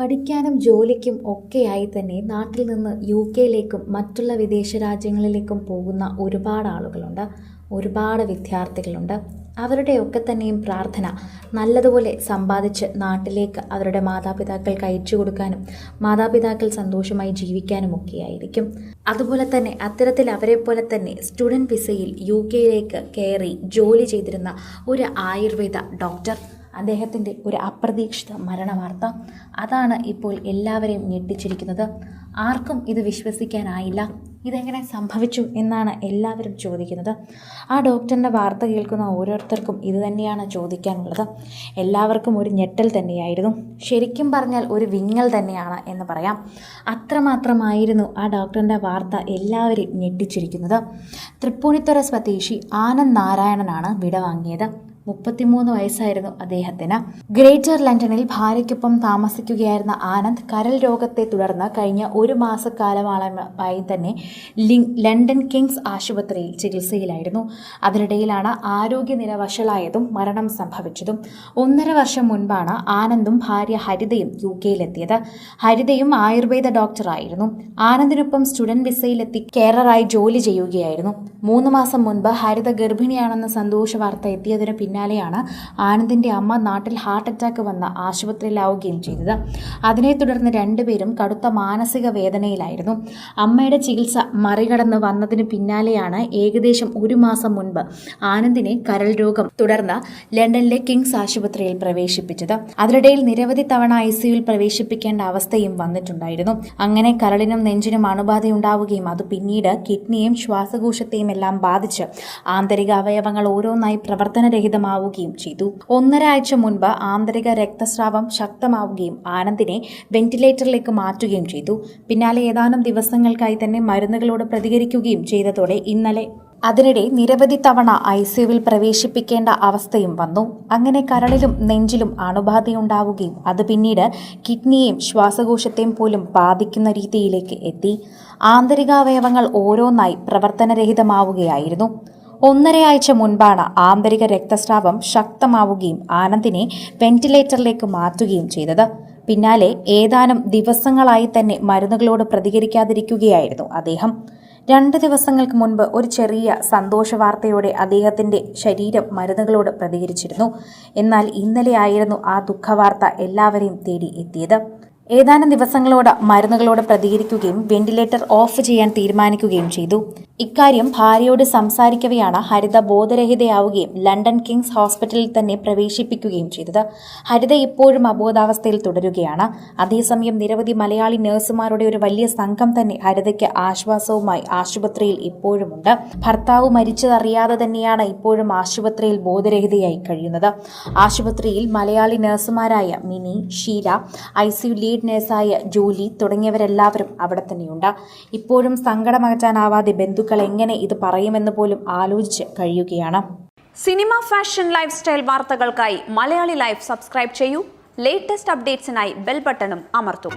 പഠിക്കാനും ജോലിക്കും ഒക്കെയായി തന്നെ നാട്ടിൽ നിന്ന് യു കെയിലേക്കും മറ്റുള്ള വിദേശ രാജ്യങ്ങളിലേക്കും പോകുന്ന ഒരുപാട് ആളുകളുണ്ട് ഒരുപാട് വിദ്യാർത്ഥികളുണ്ട്. അവരുടെയൊക്കെ തന്നെയും പ്രാർത്ഥന നല്ലതുപോലെ സമ്പാദിച്ച് നാട്ടിലേക്ക് അവരുടെ മാതാപിതാക്കൾക്ക് അയച്ചു കൊടുക്കാനും മാതാപിതാക്കൾ സന്തോഷമായി ജീവിക്കാനും ഒക്കെയായിരിക്കും അതുപോലെ തന്നെ അത്തരത്തിൽ അവരെ പോലെ തന്നെ സ്റ്റുഡന്റ് വിസയിൽ യു കെയിലേക്ക് കയറി ജോലി ചെയ്തിരുന്ന ഒരു ആയുർവേദ ഡോക്ടർ അദ്ദേഹത്തിന്റെ ഒരു അപ്രതീക്ഷിത മരണവാർത്ത. അതാണ് ഇപ്പോൾ എല്ലാവരെയും ഞെട്ടിച്ചിരിക്കുന്നത്. ആർക്കും ഇത് വിശ്വസിക്കാനായില്ല. ഇതെങ്ങനെ സംഭവിച്ചു എന്നാണ് എല്ലാവരും ചോദിക്കുന്നത്. ആ ഡോക്ടറിന്റെ വാർത്ത കേൾക്കുന്ന ഓരോരുത്തർക്കും ഇത് തന്നെയാണ് ചോദിക്കാനുള്ളത്. എല്ലാവർക്കും ഒരു ഞെട്ടൽ തന്നെയായിരുന്നു. ശരിക്കും പറഞ്ഞാൽ ഒരു വിങ്ങൽ തന്നെയാണ് എന്ന് പറയാം. അത്രമാത്രമായിരുന്നു ആ ഡോക്ടറിന്റെ വാർത്ത എല്ലാവരെയും ഞെട്ടിച്ചിരിക്കുന്നത്. തൃപ്പൂണിത്തുറ സ്വദേശി ആനന്ദ് നാരായണനാണ് വിടവാങ്ങിയത്. മുപ്പത്തിമൂന്ന് വയസ്സായിരുന്നു അദ്ദേഹത്തിന്. ഗ്രേറ്റർ ലണ്ടനിൽ ഭാര്യയ്ക്കൊപ്പം താമസിക്കുകയായിരുന്ന ആനന്ദ് കരൽ രോഗത്തെ തുടർന്ന് കഴിഞ്ഞ ഒരു മാസക്കാലമായി തന്നെ ലണ്ടൻ കിങ്സ് ആശുപത്രിയിൽ ചികിത്സയിലായിരുന്നു. അതിനിടയിലാണ് ആരോഗ്യനില വഷളായതും മരണം സംഭവിച്ചതും. ഒന്നര വർഷം മുൻപാണ് ആനന്ദും ഭാര്യ ഹരിതയും യു കെയിലെത്തിയത്. ഹരിതയും ആയുർവേദ ഡോക്ടറായിരുന്നു. ആനന്ദിനൊപ്പം സ്റ്റുഡന്റ് വിസയിലെത്തി കെയററായി ജോലി ചെയ്യുകയായിരുന്നു. മൂന്ന് മാസം മുൻപ് ഹരിത ഗർഭിണിയാണെന്ന സന്തോഷ വാർത്ത എത്തിയതിനു പിന്നാലെയാണ് ആനന്ദിന്റെ അമ്മ നാട്ടിൽ ഹാർട്ട് അറ്റാക്ക് വന്ന് ആശുപത്രിയിലാവുകയും ചെയ്തത്. അതിനെ തുടർന്ന് രണ്ടുപേരും കടുത്ത മാനസിക വേദനയിലായിരുന്നു. അമ്മയുടെ ചികിത്സ മറികടന്ന് വന്നതിന് പിന്നാലെയാണ് ഏകദേശം ഒരു മാസം മുൻപ് ആനന്ദിനെ കരൾ രോഗം തുടർന്ന് ലണ്ടനിലെ കിങ്സ് ആശുപത്രിയിൽ പ്രവേശിപ്പിച്ചത്. അതിനിടയിൽ നിരവധി തവണ ഐ സിയുയിൽ പ്രവേശിപ്പിക്കേണ്ട അവസ്ഥയും വന്നിട്ടുണ്ടായിരുന്നു. അങ്ങനെ കരളിനും നെഞ്ചിനും അണുബാധയുണ്ടാവുകയും അത് പിന്നീട് കിഡ്നിയും ശ്വാസകോശത്തെയും എല്ലാം ബാധിച്ച് ആന്തരിക അവയവങ്ങൾ ഓരോന്നായി പ്രവർത്തനരഹിതമാവുകയും ചെയ്തു. ഒന്നരാഴ്ച മുൻപ് ആന്തരിക രക്തസ്രാവം ശക്തമാവുകയും ആനന്ദിനെ വെന്റിലേറ്ററിലേക്ക് മാറ്റുകയും ചെയ്തു. പിന്നാലെ ഏതാനും ദിവസങ്ങൾക്കായി തന്നെ മരുന്നുകളോട് പ്രതികരിക്കുകയും ചെയ്തതോടെ ഇന്നലെ അതിനിടെ നിരവധി തവണ ഐ സിയുവിൽ പ്രവേശിപ്പിക്കേണ്ട അവസ്ഥയും വന്നു. അങ്ങനെ കരളിലും നെഞ്ചിലും അണുബാധയുണ്ടാവുകയും അത് പിന്നീട് കിഡ്നിയെയും ശ്വാസകോശത്തെയും പോലും ബാധിക്കുന്ന രീതിയിലേക്ക് എത്തി. ആന്തരികാവയവങ്ങൾ ഓരോന്നായി പ്രവർത്തനരഹിതമാവുകയായിരുന്നു. ഒന്നരയാഴ്ച മുൻപാണ് ആന്തരിക രക്തസ്രാവം ശക്തമാവുകയും ആനന്ദിനെ വെന്റിലേറ്ററിലേക്ക് മാറ്റുകയും ചെയ്തത്. പിന്നാലെ ഏതാനും ദിവസങ്ങളായി തന്നെ മരുന്നുകളോട് പ്രതികരിക്കാതിരിക്കുകയായിരുന്നു അദ്ദേഹം. രണ്ട് ദിവസങ്ങൾക്ക് മുൻപ് ഒരു ചെറിയ സന്തോഷ വാർത്തയോടെ അദ്ദേഹത്തിന്റെ ശരീരം മരുന്നുകളോട് പ്രതികരിച്ചിരുന്നു. എന്നാൽ ഇന്നലെയായിരുന്നു ആ ദുഃഖവാർത്ത എല്ലാവരെയും തേടി എത്തിയത്. ഏതാനും ദിവസങ്ങളോട് മരുന്നുകളോട് പ്രതികരിക്കുകയും വെന്റിലേറ്റർ ഓഫ് ചെയ്യാൻ തീരുമാനിക്കുകയും ചെയ്തു. ഇക്കാര്യം ഭാര്യയോട് സംസാരിക്കവെയാണ് ഹരിത ബോധരഹിതയാവുകയും ലണ്ടൻ കിങ്സ് ഹോസ്പിറ്റലിൽ തന്നെ പ്രവേശിപ്പിക്കുകയും ചെയ്തത്. ഹരിത ഇപ്പോഴും അബോധാവസ്ഥയിൽ തുടരുകയാണ്. അതേസമയം നിരവധി മലയാളി നഴ്സുമാരുടെ ഒരു വലിയ സംഘം തന്നെ ഹരിതയ്ക്ക് ആശ്വാസവുമായി ആശുപത്രിയിൽ ഇപ്പോഴുമുണ്ട്. ഭർത്താവ് മരിച്ചതറിയാതെ തന്നെയാണ് ഇപ്പോഴും ആശുപത്രിയിൽ ബോധരഹിതയായി കഴിയുന്നത്. ആശുപത്രിയിൽ Malayali നഴ്സുമാരായ Mini Sheela I C lead നഴ്സായ ജോലി തുടങ്ങിയവരെല്ലാവരും അവിടെ തന്നെയുണ്ട്. ഇപ്പോഴും സങ്കടമകറ്റാനാവാതെ ബന്ധുക്കൾ എങ്ങനെ ഇത് പറയുമെന്ന് പോലും ആലോചിച്ച് കഴിയുകയാണ്. സിനിമ ഫാഷൻ ലൈഫ് സ്റ്റൈൽ വാർത്തകൾക്കായി മലയാളി ലൈഫ് സബ്സ്ക്രൈബ് ചെയ്യൂ. ലേറ്റസ്റ്റ് അപ്ഡേറ്റ്സിനായി ബെൽ ബട്ടണും അമർത്തും.